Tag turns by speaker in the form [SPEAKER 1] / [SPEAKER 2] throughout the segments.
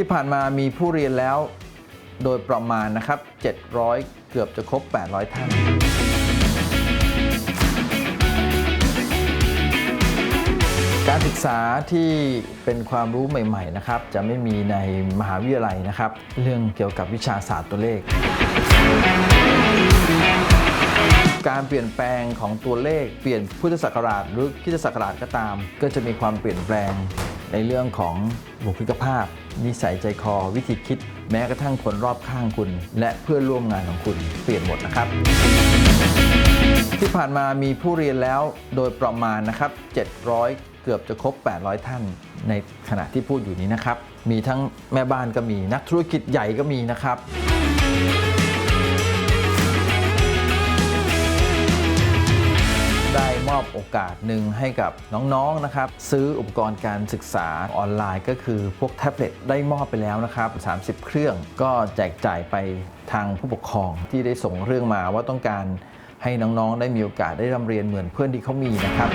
[SPEAKER 1] ที่ผ่านมามีผู้เรียนแล้วโดยประมาณนะครับ 700 เกือบจะครบ 800 ท่าน การศึกษาที่เป็นความรู้ใหม่ ๆ นะครับ จะไม่มีในมหาวิทยาลัยนะครับ เรื่องเกี่ยวกับวิชาศาสตร์ตัวเลข การเปลี่ยนแปลงของตัวเลข เปลี่ยนพุทธศักราชหรือคริสตศักราชก็ตาม ก็จะมีความเปลี่ยนแปลง ในเรื่องของบุคลิกภาพ นิสัยใจคอ วิธีคิด แม้กระทั่งคนรอบข้างคุณ และเพื่อนร่วมงานของคุณเปลี่ยนหมดนะครับ ที่ผ่านมามีผู้เรียนแล้วโดยประมาณนะครับ 700 เกือบจะครบ 800 ท่าน ในขณะที่พูดอยู่นี้นะครับ มีทั้งแม่บ้านก็มีนักธุรกิจใหญ่ก็มีนะครับ โอกาสหนึ่งให้กับน้องๆนะครับ ซื้ออุปกรณ์การศึกษาออนไลน์ก็คือพวกแท็บเล็ตได้มอบไปแล้วนะครับ 30 เครื่องก็แจกจ่ายไปทางผู้ปกครองที่ได้ส่งเรื่องมาว่าต้องการให้น้องๆ ได้มีโอกาสได้ร่ำเรียนเหมือนเพื่อนที่เขามีนะครับ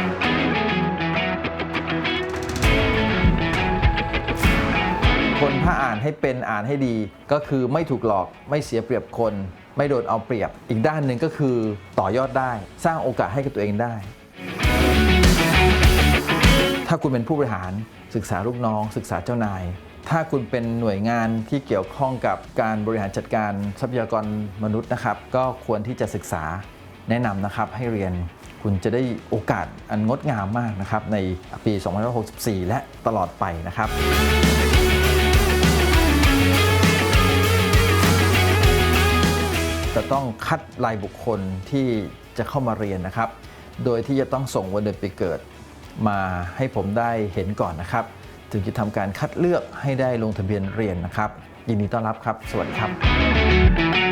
[SPEAKER 1] คนถ้าอ่านให้เป็นอ่านให้ดี ก็คือไม่ถูกหลอกไม่เสียเปรียบคน ไม่โดนเอาเปรียบ อีกด้านหนึ่งก็คือต่อยอดได้ สร้างโอกาสให้กับตัวเองได้ ถ้าคุณเป็นผู้บริหารศึกษาลูกน้อง ศึกษาเจ้านาย ถ้าคุณเป็นหน่วยงานที่เกี่ยวข้องกับการบริหารจัดการทรัพยากรมนุษย์นะครับ ก็ควรที่จะศึกษาแนะนำนะครับให้เรียนคุณจะได้โอกาสอันงดงามมากนะครับ ในปี 2564 และตลอดไปนะครับจะต้องคัดรายบุคคลที่จะเข้ามาเรียนนะครับ โดยที่จะต้องส่งวันเดือนปีเกิด มาให้ผมได้เห็นก่อนนะครับ ถึงจะทำการคัดเลือกให้ได้ลงทะเบียนเรียนนะครับ ยินดีต้อนรับครับ สวัสดีครับ